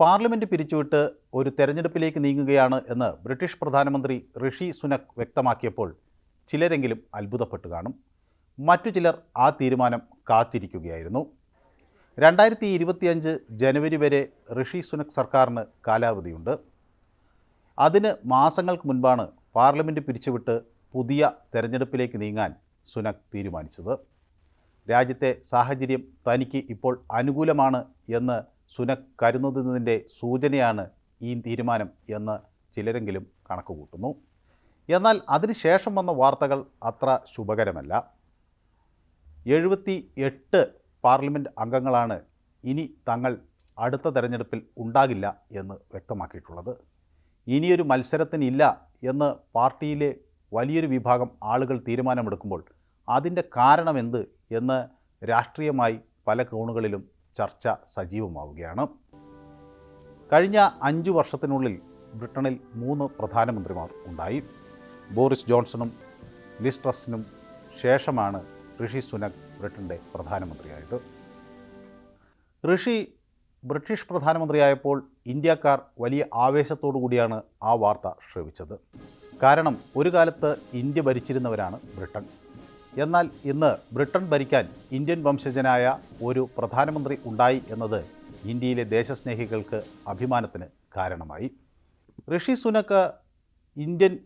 Parliament പിരിച്ചുവിട്ട് ഒരു തെരഞ്ഞെടുപ്പിലേക്ക് നീങ്ങുകയാണ് എന്ന് ബ്രിട്ടീഷ് പ്രധാനമന്ത്രി ഋഷി സുനക് വ്യക്തമാക്കിയപ്പോൾ ചിലരെങ്കിലും അത്ഭുതപ്പെട്ടു കാണും. മറ്റു ചിലർ ആ തീരുമാനം കാത്തിരിക്കുകയായിരുന്നു. രണ്ടായിരത്തി ഇരുപത്തിയഞ്ച് ജനുവരി വരെ ഋഷി സുനക് സർക്കാരിന് കാലാവധിയുണ്ട്. അതിന് മാസങ്ങൾക്ക് മുൻപാണ് പാർലമെന്റ് പിരിച്ചുവിട്ട് പുതിയ തെരഞ്ഞെടുപ്പിലേക്ക് നീങ്ങാൻ സുനക് തീരുമാനിച്ചത്. രാജ്യത്തെ സാഹചര്യം തനിക്ക് ഇപ്പോൾ അനുകൂലമാണ് എന്ന് സുനക് കരുതുന്നതിന്റെ സൂചനയാണ് ഈ തീരുമാനം എന്ന് ചിലരെങ്കിലും കണക്കുകൂട്ടുന്നു. എന്നാൽ അതിനുശേഷം വന്ന വാർത്തകൾ അത്ര ശുഭകരമല്ല. എഴുപത്തി എട്ട് പാർലമെന്റ് അംഗങ്ങളാണ് ഇനി തങ്ങൾ അടുത്ത തെരഞ്ഞെടുപ്പിൽ ഉണ്ടാകില്ല എന്ന് വ്യക്തമാക്കിയിട്ടുള്ളത്. ഇനിയൊരു മത്സരത്തിനില്ല എന്ന് പാർട്ടിയിലെ വലിയൊരു വിഭാഗം ആളുകൾ തീരുമാനമെടുക്കുമ്പോൾ അതിന്റെ കാരണമെന്ത് എന്ന് രാഷ്ട്രീയമായി പല കോണുകളിലും ചർച്ച സജീവമാവുകയാണ്. കഴിഞ്ഞ അഞ്ചു വർഷത്തിനുള്ളിൽ ബ്രിട്ടനിൽ മൂന്ന് പ്രധാനമന്ത്രിമാർ ഉണ്ടായി. ബോറിസ് ജോൺസണും ലിസ്ട്രസിനും ശേഷമാണ് ഋഷി സുനക് ബ്രിട്ടന്റെ പ്രധാനമന്ത്രിയായത്. ഋഷി ബ്രിട്ടീഷ് പ്രധാനമന്ത്രിയായപ്പോൾ ഇന്ത്യക്കാർ വലിയ ആവേശത്തോടു കൂടിയാണ് ആ വാർത്ത ശ്രവിച്ചത്. കാരണം ഒരു കാലത്ത് ഇന്ത്യ ഭരിച്ചിരുന്നവരാണ് ബ്രിട്ടൻ. എന്നാൽ ഇന്ന് ബ്രിട്ടൻ ഭരിക്കാൻ ഇന്ത്യൻ വംശജനായ ഒരു പ്രധാനമന്ത്രി ഉണ്ടായി എന്നത് ഇന്ത്യയിലെ ദേശസ്നേഹികൾക്ക് അഭിമാനത്തിന് കാരണമായി. ഋഷി സുനക്ക് ഇന്ത്യൻ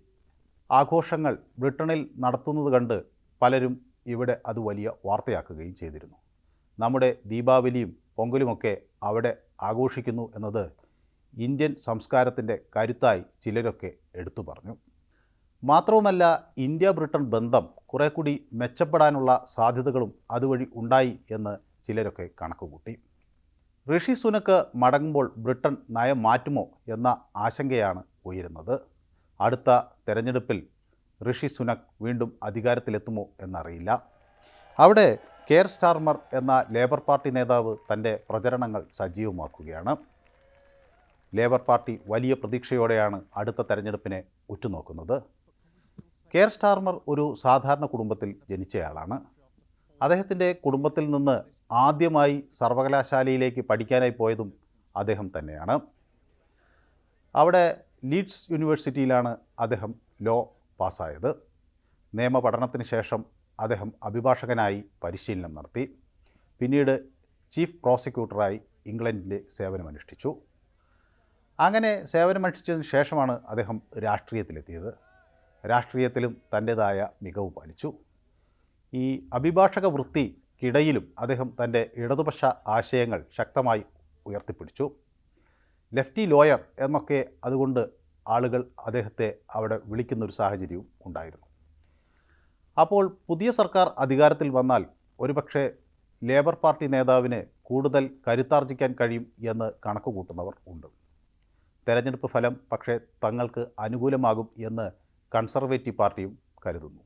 ആഘോഷങ്ങൾ ബ്രിട്ടനിൽ നടത്തുന്നത് കണ്ട് പലരും ഇവിടെ അത് വലിയ വാർത്തയാക്കുകയും ചെയ്തിരുന്നു. നമ്മുടെ ദീപാവലിയും പൊങ്കലുമൊക്കെ അവിടെ ആഘോഷിക്കുന്നു എന്നത് ഇന്ത്യൻ സംസ്കാരത്തിന്റെ കരുത്തായി ചിലരൊക്കെ എടുത്തു പറഞ്ഞു. മാത്രവുമല്ല ഇന്ത്യ ബ്രിട്ടൻ ബന്ധം കുറെ കൂടി മെച്ചപ്പെടാനുള്ള സാധ്യതകളും അതുവഴി ഉണ്ടായി എന്ന് ചിലരൊക്കെ കണക്കുകൂട്ടി. ഋഷി സുനക്ക് മടങ്ങുമ്പോൾ ബ്രിട്ടൻ നയം മാറ്റുമോ എന്ന ആശങ്കയാണ് ഉയരുന്നത്. അടുത്ത തെരഞ്ഞെടുപ്പിൽ ഋഷി സുനക് വീണ്ടും അധികാരത്തിലെത്തുമോ എന്നറിയില്ല. അവിടെ കെയർ സ്റ്റാർമർ എന്ന ലേബർ പാർട്ടി നേതാവ് തന്റെ പ്രചരണങ്ങൾ സജീവമാക്കുകയാണ്. ലേബർ പാർട്ടി വലിയ പ്രതീക്ഷയോടെയാണ് അടുത്ത തെരഞ്ഞെടുപ്പിനെ ഉറ്റുനോക്കുന്നത്. കെയർ സ്റ്റാർമർ ഒരു സാധാരണ കുടുംബത്തിൽ ജനിച്ചയാളാണ്. അദ്ദേഹത്തിന്റെ കുടുംബത്തിൽ നിന്ന് ആദ്യമായി സർവകലാശാലയിലേക്ക് പഠിക്കാനായി പോയതും അദ്ദേഹം തന്നെയാണ്. അവിടെ ലീഡ്സ് യൂണിവേഴ്സിറ്റിയിലാണ് അദ്ദേഹം ലോ പാസ്സായത്. നിയമപഠനത്തിന് ശേഷം അദ്ദേഹം അഭിഭാഷകനായി പരിശീലനം നടത്തി. പിന്നീട് ചീഫ് പ്രോസിക്യൂട്ടറായി ഇംഗ്ലണ്ടിന്റെ സേവനമനുഷ്ഠിച്ചു. അങ്ങനെ സേവനമനുഷ്ഠിച്ചതിന് ശേഷമാണ് അദ്ദേഹം രാഷ്ട്രീയത്തിലെത്തിയത്. രാഷ്ട്രീയത്തിലും തന്റെതായ മികവ് പാലിച്ചു. ഈ അഭിഭാഷക വൃത്തിക്കിടയിലും അദ്ദേഹം തന്റെ ഇടതുപക്ഷ ആശയങ്ങൾ ശക്തമായി ഉയർത്തിപ്പിടിച്ചു. ലെഫ്റ്റി ലോയർ എന്നൊക്കെ അതുകൊണ്ട് ആളുകൾ അദ്ദേഹത്തെ അവിടെ വിളിക്കുന്നൊരു സാഹചര്യവും ഉണ്ടായിരുന്നു. അപ്പോൾ പുതിയ സർക്കാർ അധികാരത്തിൽ വന്നാൽ ഒരുപക്ഷെ ലേബർ പാർട്ടി നേതാവിന് കൂടുതൽ കരുത്താർജിക്കാൻ കഴിയും എന്ന് കണക്ക് കൂട്ടുന്നവർ ഉണ്ട്. തെരഞ്ഞെടുപ്പ് ഫലം പക്ഷേ തങ്ങൾക്ക് അനുകൂലമാകും എന്ന് കൺസർവേറ്റീവ് പാർട്ടിയും കരുതുന്നു.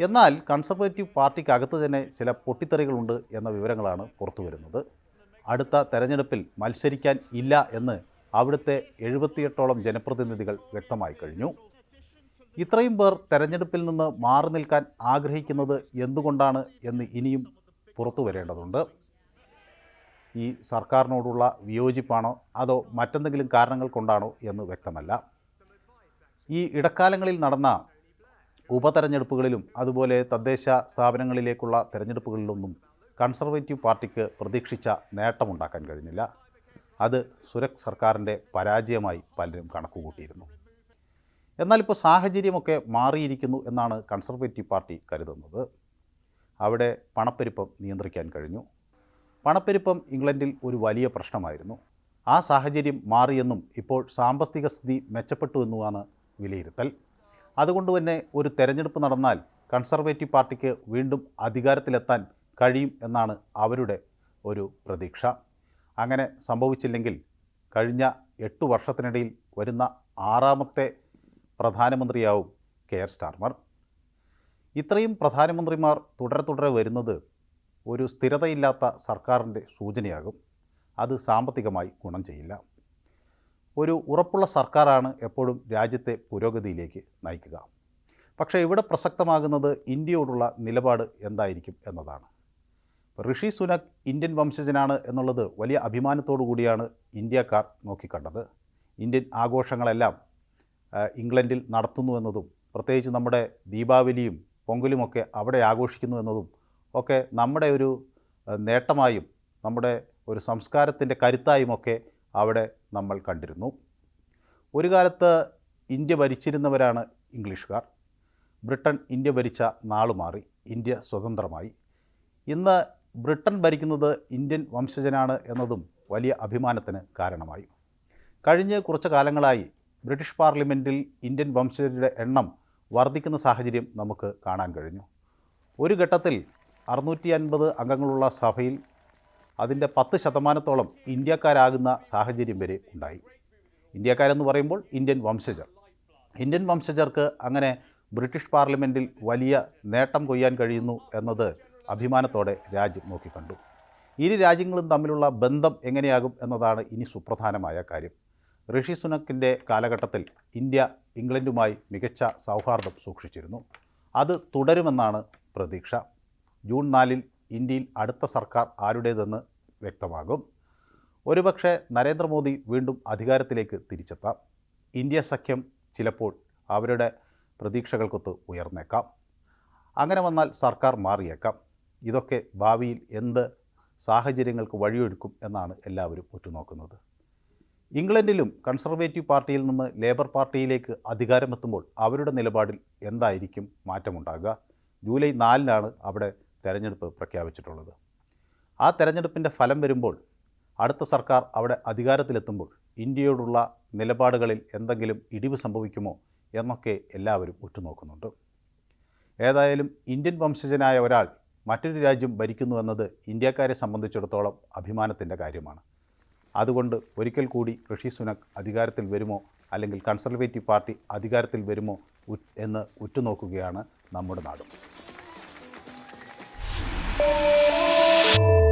എന്നാൽ കൺസർവേറ്റീവ് പാർട്ടിക്കകത്ത് തന്നെ ചില പൊട്ടിത്തെറികളുണ്ട് എന്ന വിവരങ്ങളാണ് പുറത്തു വരുന്നത് അടുത്ത തെരഞ്ഞെടുപ്പിൽ മത്സരിക്കാൻ ഇല്ല എന്ന് അവിടുത്തെ എഴുപത്തിയെട്ടോളം ജനപ്രതിനിധികൾ വ്യക്തമായി കഴിഞ്ഞു. ഇത്രയും പേർ തെരഞ്ഞെടുപ്പിൽ നിന്ന് മാറി നിൽക്കാൻ ആഗ്രഹിക്കുന്നത് എന്തുകൊണ്ടാണ് എന്ന് ഇനിയും പുറത്തു വരേണ്ടതുണ്ട് ഈ സർക്കാരിനോടുള്ള വിയോജിപ്പാണോ അതോ മറ്റെന്തെങ്കിലും കാരണങ്ങൾ കൊണ്ടാണോ എന്ന് വ്യക്തമല്ല. ഈ ഇടക്കാലങ്ങളിൽ നടന്ന ഉപതെരഞ്ഞെടുപ്പുകളിലും അതുപോലെ തദ്ദേശ സ്ഥാപനങ്ങളിലേക്കുള്ള തെരഞ്ഞെടുപ്പുകളിലൊന്നും കൺസർവേറ്റീവ് പാർട്ടിക്ക് പ്രതീക്ഷിച്ച നേട്ടമുണ്ടാക്കാൻ കഴിഞ്ഞില്ല. അത് സുരക് സർക്കാരിന്റെ പരാജയമായി പലരും കണക്കുകൂട്ടിയിരുന്നു. എന്നാൽ ഇപ്പോൾ സാഹചര്യമൊക്കെ മാറിയിരിക്കുന്നു എന്നാണ് കൺസർവേറ്റീവ് പാർട്ടി കരുതുന്നത്. അവിടെ പണപ്പെരുപ്പം നിയന്ത്രിക്കാൻ കഴിഞ്ഞു. പണപ്പെരുപ്പം ഇംഗ്ലണ്ടിൽ ഒരു വലിയ പ്രശ്നമായിരുന്നു. ആ സാഹചര്യം മാറിയെന്നും ഇപ്പോൾ സാമ്പത്തിക സ്ഥിതി മെച്ചപ്പെട്ടു എന്നുമാണ് വിലയിരുത്തൽ. അതുകൊണ്ട് തന്നെ ഒരു തെരഞ്ഞെടുപ്പ് നടന്നാൽ കൺസർവേറ്റീവ് പാർട്ടിക്ക് വീണ്ടും അധികാരത്തിലെത്താൻ കഴിയും എന്നാണ് അവരുടെ ഒരു പ്രതീക്ഷ. അങ്ങനെ സംഭവിച്ചില്ലെങ്കിൽ കഴിഞ്ഞ എട്ട് വർഷത്തിനിടയിൽ വരുന്ന ആറാമത്തെ പ്രധാനമന്ത്രിയാവും കെ ആർ സ്റ്റാർമർ. ഇത്രയും പ്രധാനമന്ത്രിമാർ തുടരെ തുടരെ വരുന്നത് ഒരു സ്ഥിരതയില്ലാത്ത സർക്കാരിന്റെ സൂചനയാകും. അത് സാമ്പത്തികമായി ഗുണം ചെയ്യില്ല. ഒരു ഉറപ്പുള്ള സർക്കാരാണ് എപ്പോഴും രാജ്യത്തെ പുരോഗതിയിലേക്ക് നയിക്കുക. പക്ഷേ ഇവിടെ പ്രസക്തമാകുന്നത് ഇന്ത്യയോടുള്ള നിലപാട് എന്തായിരിക്കും എന്നതാണ്. ഋഷി സുനക് ഇന്ത്യൻ വംശജനാണ് എന്നുള്ളത് വലിയ അഭിമാനത്തോടു കൂടിയാണ് ഇന്ത്യക്കാർ നോക്കിക്കണ്ടത്. ഇന്ത്യൻ ആഘോഷങ്ങളെല്ലാം ഇംഗ്ലണ്ടിൽ നടത്തുന്നു എന്നതും പ്രത്യേകിച്ച് നമ്മുടെ ദീപാവലിയും പൊങ്കലുമൊക്കെ അവിടെ ആഘോഷിക്കുന്നു എന്നതും ഒക്കെ നമ്മുടെ ഒരു നേട്ടമായും നമ്മുടെ ഒരു സംസ്കാരത്തിന്റെ കരുത്തായുമൊക്കെ അവിടെ നമ്മൾ കണ്ടിരുന്നു. ഒരു കാലത്ത് ഇന്ത്യ ഭരിച്ചിരുന്നവരാണ് ഇംഗ്ലീഷുകാർ. ബ്രിട്ടൻ ഇന്ത്യ ഭരിച്ച നാളു മാറി ഇന്ത്യ സ്വതന്ത്രമായി. ഇന്ന് ബ്രിട്ടൻ ഭരിക്കുന്നത് ഇന്ത്യൻ വംശജനാണ് എന്നതും വലിയ അഭിമാനത്തിന് കാരണമായി. കഴിഞ്ഞ കുറച്ച് കാലങ്ങളായി ബ്രിട്ടീഷ് പാർലമെന്റിൽ ഇന്ത്യൻ വംശജരുടെ എണ്ണം വർദ്ധിക്കുന്ന സാഹചര്യം നമുക്ക് കാണാൻ കഴിഞ്ഞു. ഒരു ഘട്ടത്തിൽ അറുന്നൂറ്റി അൻപത് അംഗങ്ങളുള്ള സഭയിൽ അതിന്റെ പത്ത് ശതമാനത്തോളം ഇന്ത്യക്കാരാകുന്ന സാഹചര്യം വരെ ഉണ്ടായി. ഇന്ത്യക്കാരെന്ന് പറയുമ്പോൾ ഇന്ത്യൻ വംശജർ. ഇന്ത്യൻ വംശജർക്ക് അങ്ങനെ ബ്രിട്ടീഷ് പാർലമെന്റിൽ വലിയ നേട്ടം കൊയ്യാൻ കഴിയുന്നു എന്നത് അഭിമാനത്തോടെ രാജ്യം നോക്കിക്കണ്ടു. ഇരു രാജ്യങ്ങളും തമ്മിലുള്ള ബന്ധം എങ്ങനെയാകും എന്നതാണ് ഇനി സുപ്രധാനമായ കാര്യം. ഋഷി സുനക്കിന്റെ കാലഘട്ടത്തിൽ ഇന്ത്യ ഇംഗ്ലണ്ടുമായി മികച്ച സൗഹാർദ്ദം സൂക്ഷിച്ചിരുന്നു. അത് തുടരുമെന്നാണ് പ്രതീക്ഷ. ജൂൺ നാലിൽ ഇന്ത്യയിൽ അടുത്ത സർക്കാർ ആരുടേതെന്ന് വ്യക്തമാകും. ഒരുപക്ഷെ നരേന്ദ്രമോദി വീണ്ടും അധികാരത്തിലേക്ക് തിരിച്ചെത്താം. ഇന്ത്യ സഖ്യം ചിലപ്പോൾ അവരുടെ പ്രതീക്ഷകൾക്കൊത്ത് ഉയർന്നേക്കാം. അങ്ങനെ വന്നാൽ സർക്കാർ മാറിയേക്കാം. ഇതൊക്കെ ഭാവിയിൽ എന്ത് സാഹചര്യങ്ങൾക്ക് വഴിയൊരുക്കും എന്നാണ് എല്ലാവരും ഉറ്റുനോക്കുന്നത്. ഇംഗ്ലണ്ടിലും കൺസർവേറ്റീവ് പാർട്ടിയിൽ നിന്ന് ലേബർ പാർട്ടിയിലേക്ക് അധികാരമെത്തുമ്പോൾ അവരുടെ നിലപാടിൽ എന്തായിരിക്കും മാറ്റമുണ്ടാകുക? ജൂലൈ നാലിനാണ് അവിടെ തെരഞ്ഞെടുപ്പ് പ്രഖ്യാപിച്ചിട്ടുള്ളത്. ആ തെരഞ്ഞെടുപ്പിന്റെ ഫലം വരുമ്പോൾ അടുത്ത സർക്കാർ അവിടെ അധികാരത്തിലെത്തുമ്പോൾ ഇന്ത്യയോടുള്ള നിലപാടുകളിൽ എന്തെങ്കിലും ഇടിവ് സംഭവിക്കുമോ എന്നൊക്കെ എല്ലാവരും ഉറ്റുനോക്കുന്നുണ്ട്. ഏതായാലും ഇന്ത്യൻ വംശജനായ ഒരാൾ മറ്റൊരു രാജ്യം ഭരിക്കുന്നു എന്നത് ഇന്ത്യക്കാരെ സംബന്ധിച്ചിടത്തോളം അഭിമാനത്തിന്റെ കാര്യമാണ്. അതുകൊണ്ട് ഒരിക്കൽ കൂടി ഋഷി സുനക് അധികാരത്തിൽ വരുമോ അല്ലെങ്കിൽ കൺസർവേറ്റീവ് പാർട്ടി അധികാരത്തിൽ വരുമോ എന്ന് ഉറ്റുനോക്കുകയാണ് നമ്മുടെ നാടും. Música